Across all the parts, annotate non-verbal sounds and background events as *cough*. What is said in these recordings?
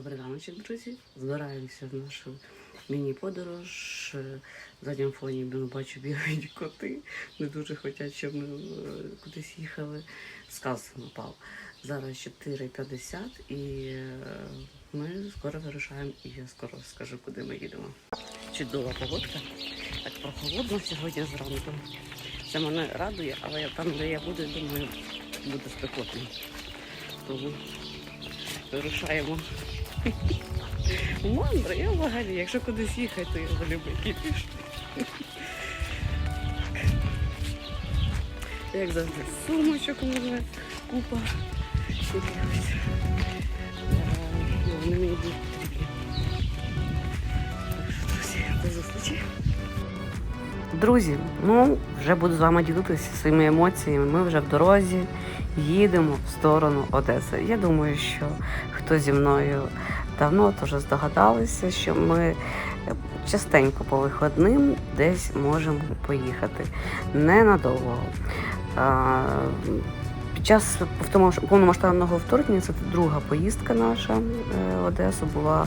Добрий раночок, друзі. Збираємося в нашу міні-подорож. Е, В задньому фоні ну, бачу бігають коти. Не дуже хочуть, щоб ми е, кудись їхали. Сказ напав. Зараз 4.50 і е, ми скоро вирушаємо, і я скоро скажу, куди ми їдемо. Чудова погодка. Так прохолодно сьогодні зранку. Це мене радує, але там, де я буду, думаю, буде спекотно. Тому вирушаємо. *laughs* Мандра, я взагалі, якщо кудись їхати, то я залюбий кіпіш. Як завжди, сумочок у купа. Якихось. Е, Вони мені будуть. Так друзі, до зустрічі. Друзі, ну вже буду з вами ділитися своїми емоціями. Ми вже в дорозі їдемо в сторону Одеси. Я думаю, що хто зі мною давно то здогадалися, що ми частенько по виходним десь можемо поїхати. Ненадовго. А, Під час повномасштабного вторгнення це друга поїздка наша е, в Одесу була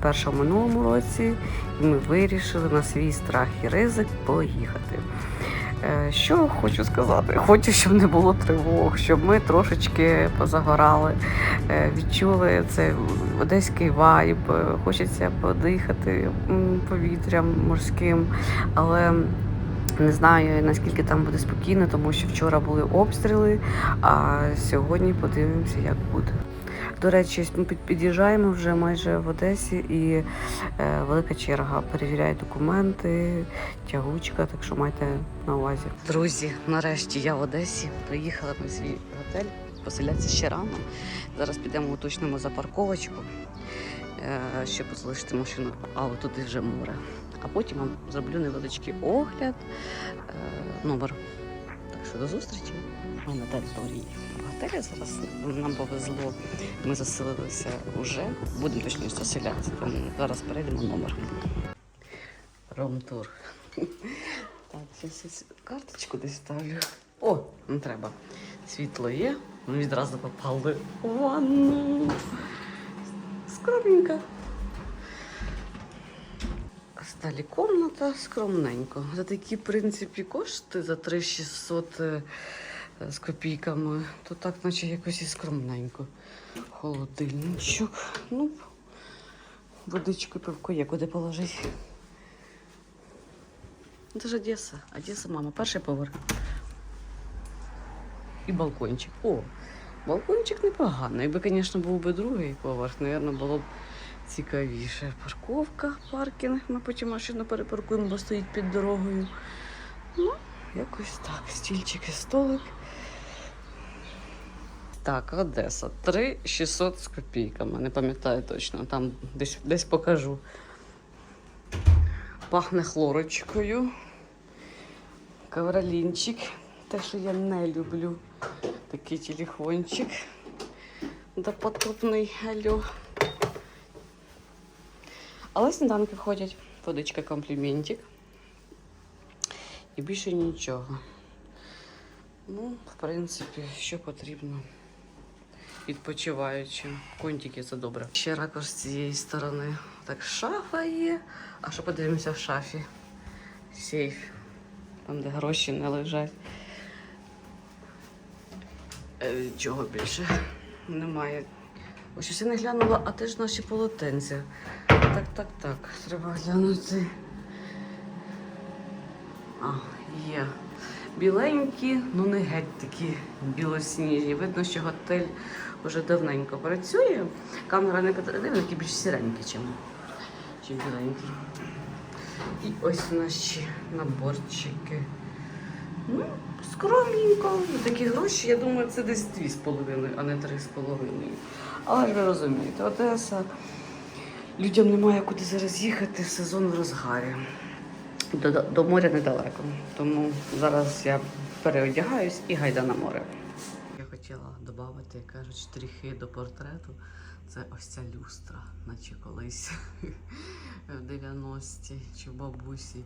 перша в минулому році, і ми вирішили на свій страх і ризик поїхати. Е, Що хочу сказати? Хочу, щоб не було тривог, щоб ми трошечки позагорали, е, відчули цей одеський вайб, е, хочеться подихати повітрям морським, але не знаю наскільки там буде спокійно, тому що вчора були обстріли, а сьогодні подивимося, як буде. До речі, ми під'їжджаємо вже майже в Одесі і е, велика черга. Перевіряють документи, тягучка, так що майте на увазі. Друзі, нарешті я в Одесі. Приїхала на свій готель. Поселятися ще рано. Зараз підемо уточнимо за парковочку, е, щоб залишити машину, а отут вже море. А потім вам зроблю невеличкий огляд, е, номер. До зустрічі. Ми на території готелю зараз нам повезло. Ми заселилися вже, будемо точніше заселятися, зараз перейдемо номер. Ром-тур. Так, зараз карточку десь ставлю. О, не треба. Світло є. Ми відразу попали у ванну. Скромненько. Сталі комната скромненько. За такі, в принципі, кошти за 3600 е, е, з копійками, то так, наче якось і скромненько. Холодильничок. Ну, водичку, пивко є, куди положити. Це ж Одеса. Одеса, мама, перший поверх. І балкончик. О, балкончик непоганий. Якби, звісно, був би другий поверх, мабуть, було б цікавіше. Парковка, паркінг. Ми потім машину перепаркуємо, бо стоїть під дорогою. Ну, якось так. Стільчик і столик. Так, Одеса. 3600 з копійками. Не пам'ятаю точно. Там десь, десь покажу. Пахне хлорочкою. Ковролінчик. Те, що я не люблю. Такий телефончик. Допотопний алло. Але сніданки входять. Водичка компліментик. І більше нічого. Ну, в принципі, що потрібно відпочиваючим. Контики це добре. Ще ракурс з цієї сторони. Так, шафа є. А що подивимося в шафі? Сейф. Там, де гроші не лежать. Е, чого більше? Немає. Ось я не глянула, а теж наші полотенця. Так, так, так. Треба глянути. А, є. Біленькі, ну не геть такі білосніжні. Видно, що готель вже давненько працює. Камера не такі більш сіренькі, чим, чим біленькі. І ось наші наборчики. Ну, скромненько. Такі гроші, я думаю, це десь 2,5, а не 3,5. Але ж ви розумієте, Одеса. Людям немає куди зараз їхати, сезон в розгарі. До, до, до моря недалеко. Тому зараз я переодягаюсь і гайда на море. Я хотіла додати, як кажуть, штрихи до портрету. Це ось ця люстра, наче колись *laughs* в 90-ті чи в бабусі.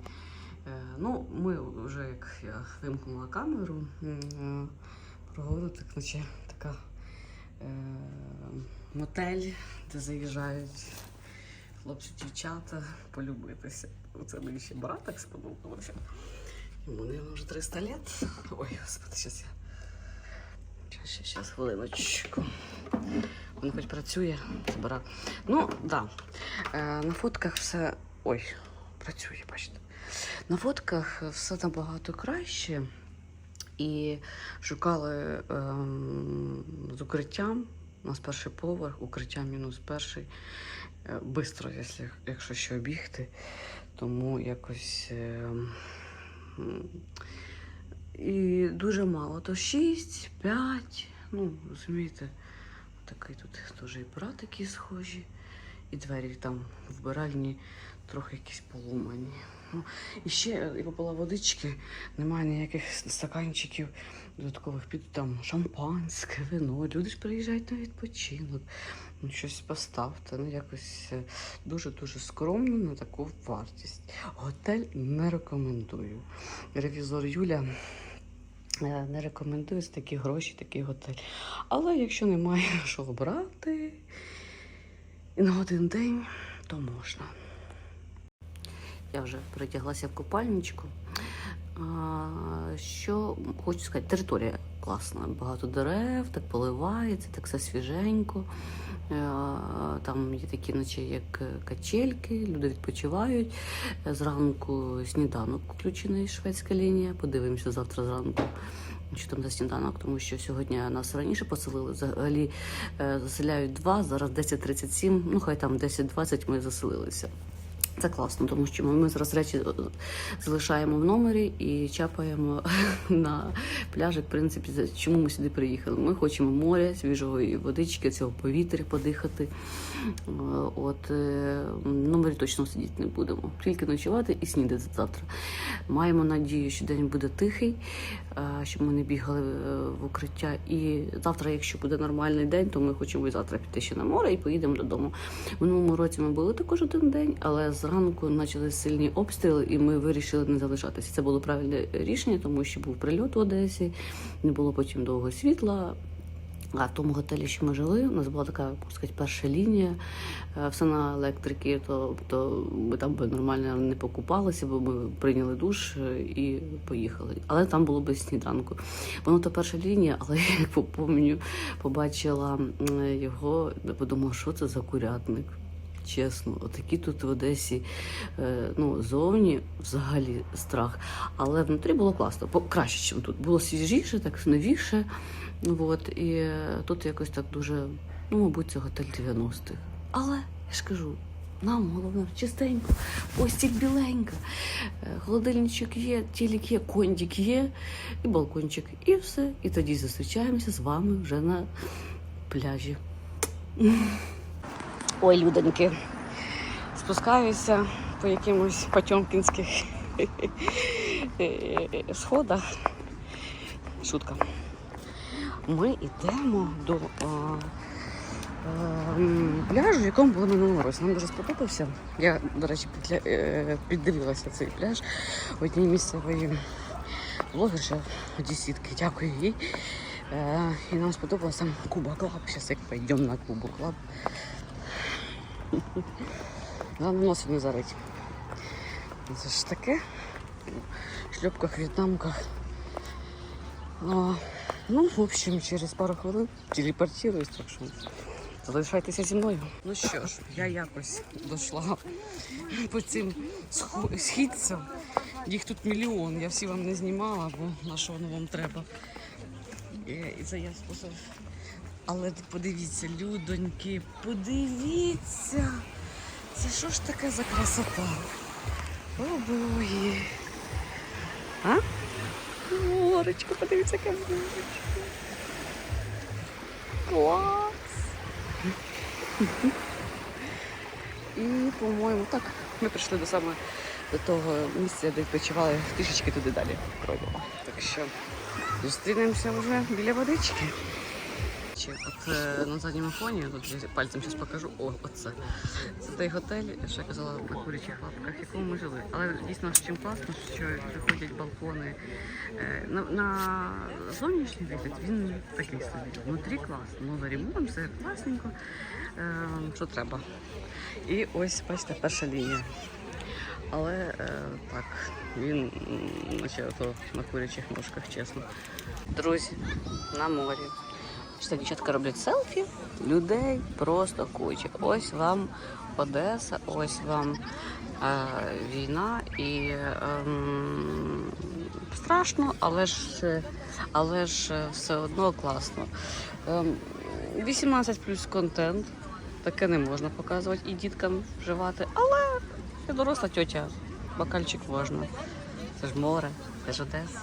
Е, Ну, ми вже як я вимкнула камеру, е, так наче така е, мотель, де заїжджають хлопці, дівчата полюбитися. Оце мені ще брат так сподобався. Йому наверное, вже 300 лет. Ой, господи, зараз я. Щас, щас, хвилиночку. Він хоч працює, збира. Ну, так. Да. Е, на фотках все. Ой, працює, бачите. На фотках все набагато краще. І шукали ем, з укриттям. У нас перший поверх, укриття мінус перший. Е, Бистро, якщо, якщо що бігти. Тому якось. ем, і дуже мало. То 6, 5. Ну, розумієте, такий тут теж і братики схожі, і двері там вбиральні трохи якісь поломані. Ну, і ще я попила водички, немає ніяких стаканчиків додаткових під там шампанське, вино. Люди ж приїжджають на відпочинок. Ну, щось поставте. Ну, якось е, дуже-дуже скромно на таку вартість. Готель не рекомендую. Ревізор Юля е, не рекомендує за такі гроші, такий готель. Але якщо немає *laughs* що обрати і на один день, то можна. Я вже перетяглася в купальничку. Що хочу сказати, територія класна. Багато дерев, так поливається, так все свіженько. Е, Там є такі наче як качельки, люди відпочивають. Е, Зранку сніданок включений шведська лінія. Подивимося завтра зранку. Що там за сніданок, тому що сьогодні нас раніше поселили. Взагалі е, заселяють два, зараз 10.37, ну хай там 10.20 ми заселилися. Це класно, тому що ми зараз речі е, залишаємо в номері і чапаємо *laughs* на пляжі. В принципі, чому ми сюди приїхали? Ми хочемо моря, свіжої водички, цього повітря подихати. Е, От е, в номері точно сидіти не будемо. Тільки ночувати і снідати завтра. Маємо надію, що день буде тихий, щоб ми не бігали в укриття. І завтра, якщо буде нормальний день, то ми хочемо і завтра піти ще на море і поїдемо додому. В минулому році ми були також один день, але зранку почали сильні обстріли, і ми вирішили не залишатися. Це було правильне рішення, тому що був прильот в Одесі, не було потім довго світла. А в тому готелі, що ми жили, у нас була така, сказати, перша лінія, е, все на електрики, то, то ми там би нормально не покупалися, бо ми прийняли душ е, і поїхали. Але там було без сніданку. Воно то перша лінія, але я як помню, побачила його, подумала, що це за курятник. Чесно, отакі тут в Одесі, е, ну, зовні взагалі страх. Але внутрі було класно, краще, ніж тут. Було свіжіше, так новіше. От, і е, тут якось так дуже, ну, мабуть, це готель 90-х. Але я ж кажу, нам головне чистенько, постіль біленька, е, холодильничок є, тілік є, кондік є, і балкончик, і все. І тоді зустрічаємося з вами вже на пляжі. Ой, люденьки, спускаюся по якимось потьомкінських е, сходах. Шутка. Ми йдемо до а, а, пляжу, в якому були минулого році. Нам дуже сподобався. Я, до речі, е, піддивилася цей пляж одній місцевої блогерші, одесітки. Дякую їй. Е, і нам сподобалося там Куба Клаб. Зараз як пойдемо на Кубу Клаб. Нам носи не зарить. Це ж таке. В шльопках, в'єтнамках. Ну, в общем, через пару хвилин телепортируюсь, так що залишайтеся зі мною. Ну що ж, я якось дійшла по цим східцям. Їх тут мільйон. Я всі вам не знімала, бо на що воно вам треба. І, і це я спосіб. Але подивіться, людоньки, подивіться. Це що ж таке за красота? О, бої. А? Моречко, подивіться, яке моречко. Клас. І, по-моєму, так, ми прийшли до саме до того місця, де відпочивали трішечки туди далі пройдемо. Так що зустрінемося вже біля водички. Речі, от е, на задньому фоні, тут я пальцем зараз покажу, о, оце. Це той готель, що я казала на курячих лапках, в якому ми жили. Але дійсно чим класно, що приходять балкони. Е, На, на зовнішній вигляд він такий собі. Внутрі класно, новий ремонт, все класненько, е, що треба. І ось, бачите, перша лінія. Але е, так, він наче ото на курячих ножках, чесно. Друзі, на морі. Що дівчатка роблять селфі, людей просто куча. Ось вам Одеса, ось вам е, війна і ем, страшно, але ж, е, але ж е, все одно класно. Ем, 18 плюс контент. Таке не можна показувати і діткам вживати, але я доросла тьотя, бокальчик можна. Це ж море, це ж Одеса.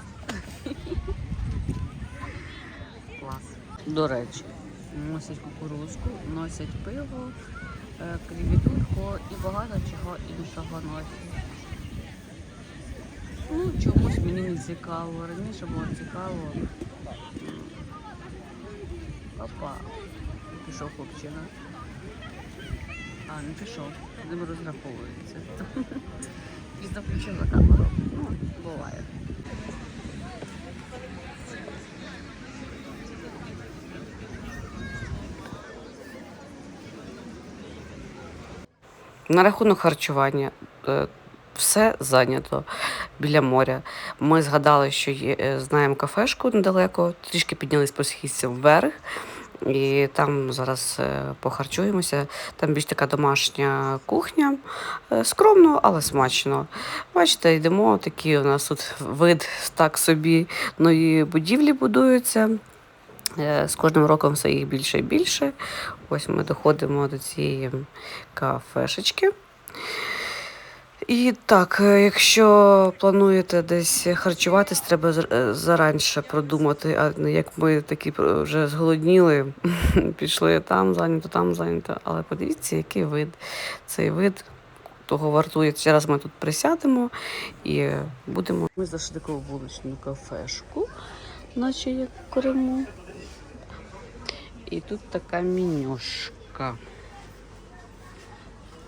До речі, носять кукурузку, носять пиво, е, клівітурку і багато чого іншого носять. Ну, чомусь мені не цікаво. Раніше було цікаво. М. Опа. Пішов хлопчина. А, не пішов. Ним розраховується. *laughs* Пізно включив за камеру. Ну, буває. На рахунок харчування е, все зайнято біля моря. Ми згадали, що є, е, знаємо кафешку недалеко, трішки піднялись по східцям вверх. І там зараз е, похарчуємося. Там більш така домашня кухня. Скромно, але смачно. Бачите, йдемо, такий у нас тут вид так собі нові будівлі будуються. Е, З кожним роком все їх більше і більше. Ось ми доходимо до цієї кафешечки. І так, е, якщо плануєте десь харчуватись, треба е, заранше продумати, а як ми такі вже зголодніли, *laughs* пішли там зайнято, там зайнято. Але подивіться, який вид. Цей вид того вартує. Зараз ми тут присядемо і будемо. Ми зайшли таку вуличну кафешку, наче як Криму. І тут така менюшка.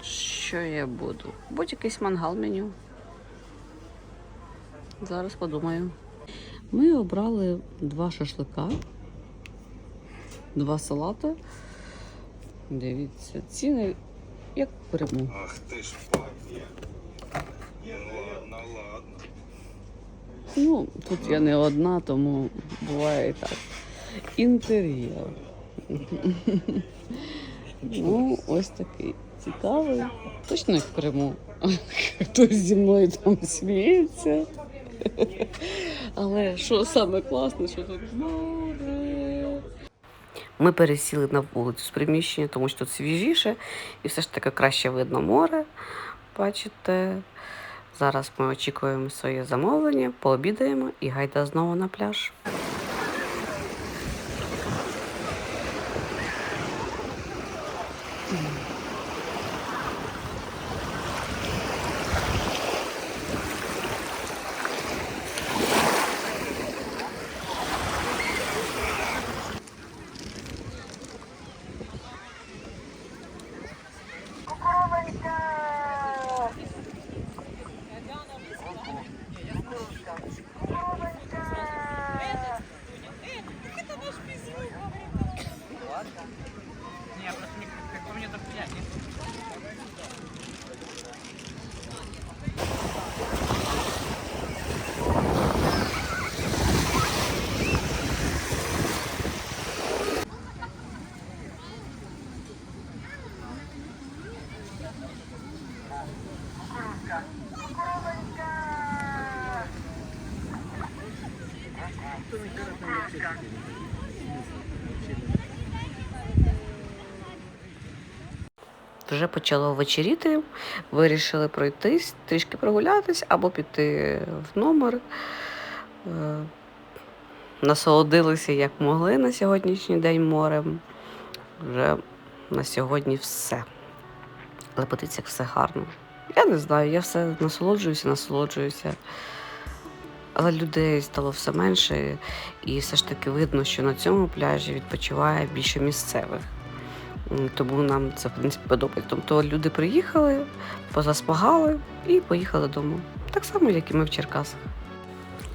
Що я буду? Будь якийсь мангал меню. Зараз подумаю. Ми обрали два шашлика, два салати. Дивіться, ціни як Криму. Ах ти ж. Ну ладно, ладно. Ну, тут я не одна, тому буває і так. Інтер'єр. Ну, ось такий цікавий. Точно як в Криму. Хтось зі мною там сміється. Але що саме класне, що тут море. Ми пересіли на вулицю з приміщення, тому що тут свіжіше і все ж таки краще видно море. Бачите, зараз ми очікуємо своє замовлення, пообідаємо і гайда знову на пляж. Вже почало вечеріти, вирішили пройтись, трішки прогулятись або піти в номер. Е, Насолодилися як могли на сьогоднішній день морем. Вже на сьогодні все. Але подивіться, як все гарно. Я не знаю, я все насолоджуюся, насолоджуюся. Але людей стало все менше, і все ж таки видно, що на цьому пляжі відпочиває більше місцевих. Тому нам це в принципі подобається. Тобто люди приїхали, позаспагали і поїхали додому. Так само, як і ми в Черкасах.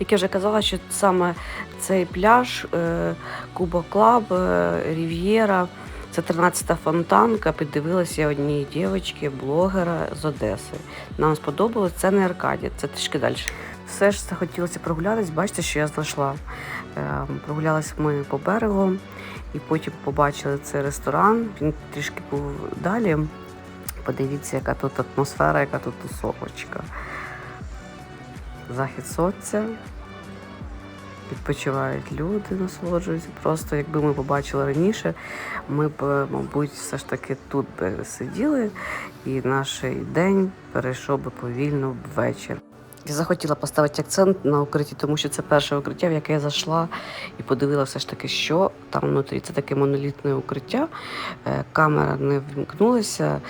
Як я вже казала, що саме цей пляж е, Куба Клаб, е, Рів'єра, це 13-та фонтанка. Піддивилася я одній дівчинки, блогера з Одеси. Нам сподобалось, це не Аркадія, це трішки далі. Все ж захотілося прогулятись. Бачите, що я знайшла. Е, Прогулялись ми по берегу і потім побачили цей ресторан. Він трішки був далі. Подивіться, яка тут атмосфера, яка тут тусовочка. Захід сонця. Відпочивають люди, насолоджуються. Просто якби ми побачили раніше, ми б, мабуть, все ж таки тут би сиділи, і наш день перейшов би повільно в вечір. Я захотіла поставити акцент на укритті, тому що це перше укриття, в яке я зайшла і подивилася все ж таки, що там внутрі. Це таке монолітне укриття. Е, Камера не вмкнулася,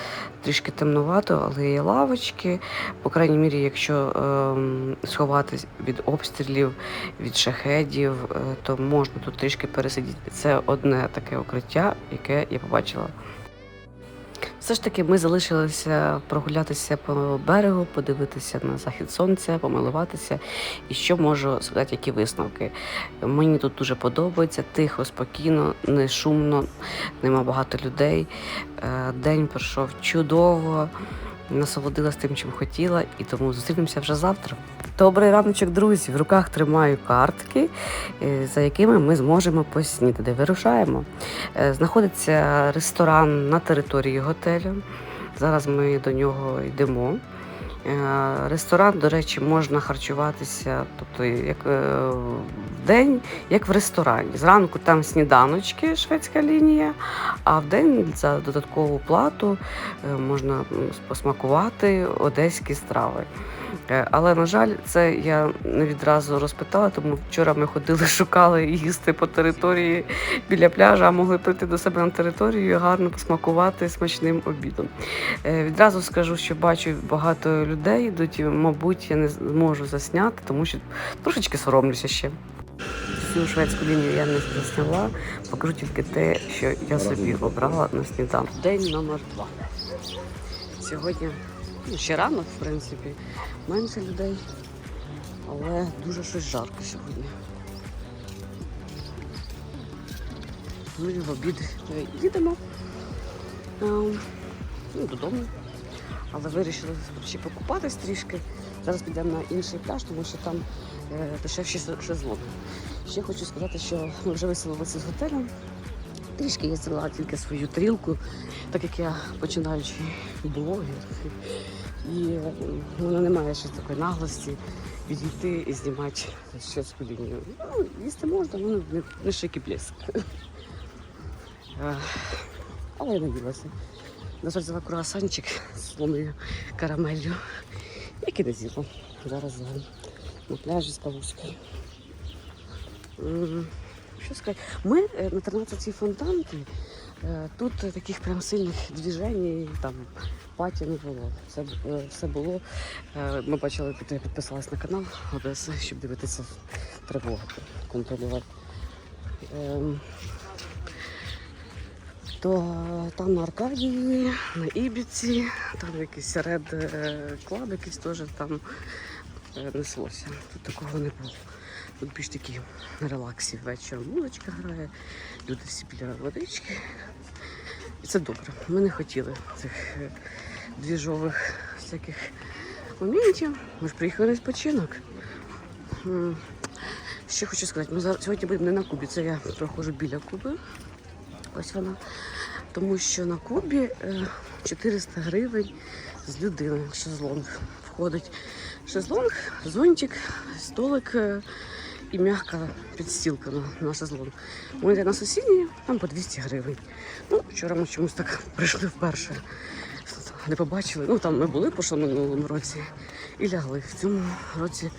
трішки темнувато, але є лавочки. По крайній мірі, якщо ем, сховатись від обстрілів, від шахедів, е, то можна тут трішки пересидіти. Це одне таке укриття, яке я побачила. Все ж таки, ми залишилися прогулятися по берегу, подивитися на захід сонця, помилуватися. І що можу сказати, які висновки. Мені тут дуже подобається, тихо, спокійно, не шумно, нема багато людей. Е, День пройшов чудово, насолодилась тим, чим хотіла, і тому зустрінемося вже завтра. Добрий раночок, друзі! В руках тримаю картки, е, за якими ми зможемо поснідати. Вирушаємо. Е, Знаходиться ресторан на території готелю. Зараз ми до нього йдемо. Е, Ресторан, до речі, можна харчуватися, тобто як е, в день, як в ресторані. Зранку там сніданочки, шведська лінія, а в день за додаткову плату е, можна посмакувати одеські страви. Але, на жаль, це я не відразу розпитала, тому вчора ми ходили, *laughs* шукали їсти по території біля пляжа, а могли прийти до себе на територію і гарно посмакувати смачним обідом. Відразу скажу, що бачу багато людей йдуть, і, мабуть, я не зможу засняти, тому що трошечки соромлюся ще. Всю шведську лінію я не засняла, покажу тільки те, що я собі обрала на сніданок. День номер два. Сьогодні ну, ще рано, в принципі, менше людей, але дуже щось жарко сьогодні. Ми в обід е, їдемо ем, ну, додому, але вирішили ще покупатись трішки. Зараз підемо на інший пляж, тому що там е, дешевші ше- Ще хочу сказати, що ми вже виселилися з готелю. Трішки я зняла тільки свою трілку, так як я починаючий блогер. І е, в мене немає ще такої наглості відійти і знімати щецьку лінію. Ну, їсти можна, але не, не шик і. Е, Але я наділася. Взяла круасанчик з слоною карамеллю, який не з'їла. Зараз з'їм на пляжі з кавуською. Що сказати? Ми е, на 13-й фонтанці. е, Тут таких прям сильних движень, там паті не було. Це е, все було. Ми бачили, я підписалась на канал Одеси, щоб дивитися тривогу, контролювати. То там на Аркадії, на Ібіці, там якийсь ред е, клаб, якийсь теж там е, неслося. Тут такого не було. Тут більш такі на релаксі вечором музичка грає, люди всі біля водички. І це добре. Ми не хотіли цих е, двіжових всяких моментів. Ми ж приїхали на відпочинок. М, Ще хочу сказати, ми сьогодні будемо не на Кубі, це я проходжу біля Куби. Ось вона. Тому що на Кубі е, 400 гривень з людини шезлонг входить. Шезлонг, зонтик, столик е, і м'яка підстілка на, шезлонг. Ми на сусідній, там по 200 гривень. Ну, вчора ми чомусь так *laughs* прийшли вперше. Не побачили. Ну там ми були по минулому році і лягли. В цьому році е,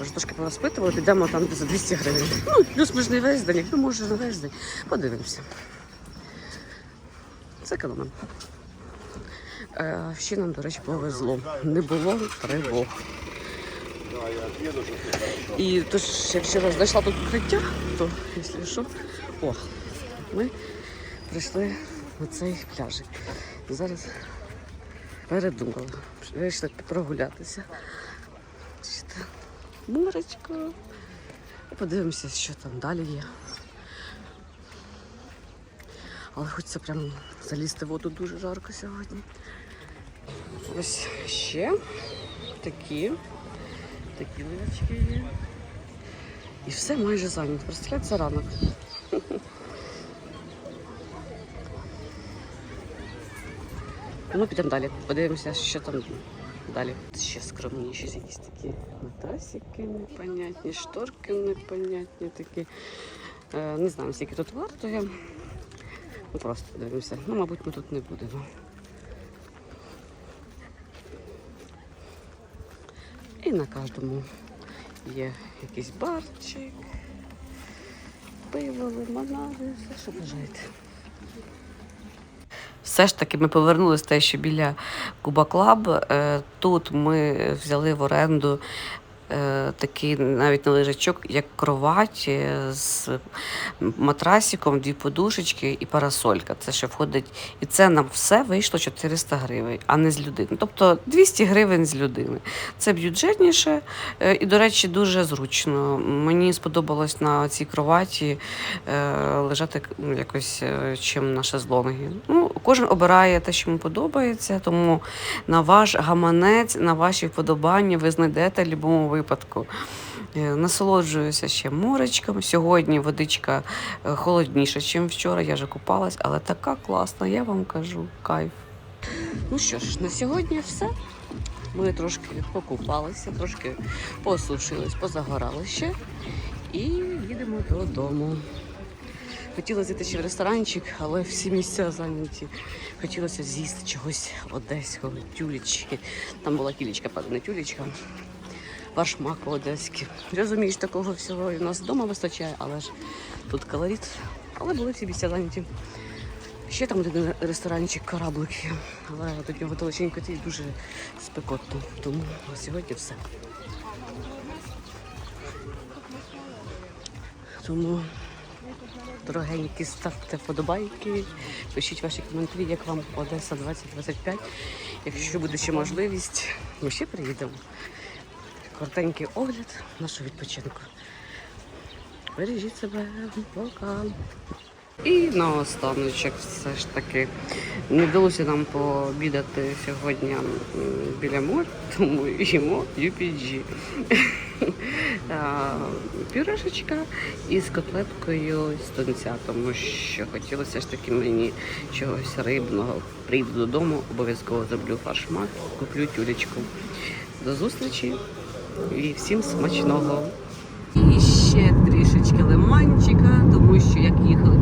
вже трошки порозпитували, підемо там за 200 гривень. Ну, плюс ми ж не весь день, якби може не весь день. Подивимося. Це економимо. Е, ще нам, до речі, повезло. Не було тривог. І тож, якщо я знайшла тут укриття, то якщо що, о, ми прийшли на цей пляжик. Зараз передумала. Вийшли прогулятися. Моречко. Подивимося, що там далі є. Але хочеться прямо залізти в воду дуже жарко сьогодні. Ось ще такі. Такі лавочки є. І все майже зайнято. Представляєте, це ранок. Ну, підемо далі. Подивимося, що там далі. Ще скромніші якісь такі матрасики непонятні, шторки непонятні такі. Е, не знаю, скільки тут вартує. Ну, просто подивимося. Ну, мабуть, ми тут не будемо. І на кожному є якийсь барчик, пиво, лимонади, все, що бажаєте. Все ж таки ми повернулися те, що біля Куба Клаб. Е, Тут ми взяли в оренду такий навіть не лежачок, як кровать е, з матрасиком, дві подушечки і парасолька. Це ще входить. І це нам все вийшло 400 гривень, а не з людини. Тобто 200 гривень з людини. Це бюджетніше е, і, до речі, дуже зручно. Мені сподобалось на цій кроваті е, лежати ну, якось е, чим на шезлонгі. Ну, кожен обирає те, що йому подобається, тому на ваш гаманець, на ваші вподобання ви знайдете будь-якому випадку. Е, Насолоджуюся ще моречком. Сьогодні водичка е, холодніша, ніж вчора. Я вже купалась, але така класна, я вам кажу, кайф. Ну що ж, на сьогодні все. Ми трошки покупалися, трошки посушились, позагорали ще і їдемо додому. Хотіла зайти ще в ресторанчик, але всі місця зайняті. Хотілося з'їсти чогось одеського, тюлечки. Там була кілечка, не тюлечка. Башмак одеський. Розумієш, такого всього і у нас вдома вистачає, але ж тут колорит. Але були всі місця. Ще там один ресторанчик кораблик є, але до нього далеченько і дуже спекотно. Тому сьогодні все. Тому, дорогенькі, ставте вподобайки, пишіть ваші коментарі, як вам Одеса 2025. Якщо буде ще можливість, ми ще приїдемо. Коротенький огляд нашого відпочинку. Бережіть себе, пока. І наостаночок все ж таки не вдалося нам пообідати сьогодні біля моря, *laughs* тому їмо UPG. *laughs* Пюрешечка із котлеткою з тунця, тому що хотілося ж таки мені чогось рибного. Прийду додому, обов'язково зроблю фаршмак, куплю тюлечку. До зустрічі і всім смачного! І ще трішечки лимончика, тому що як їхали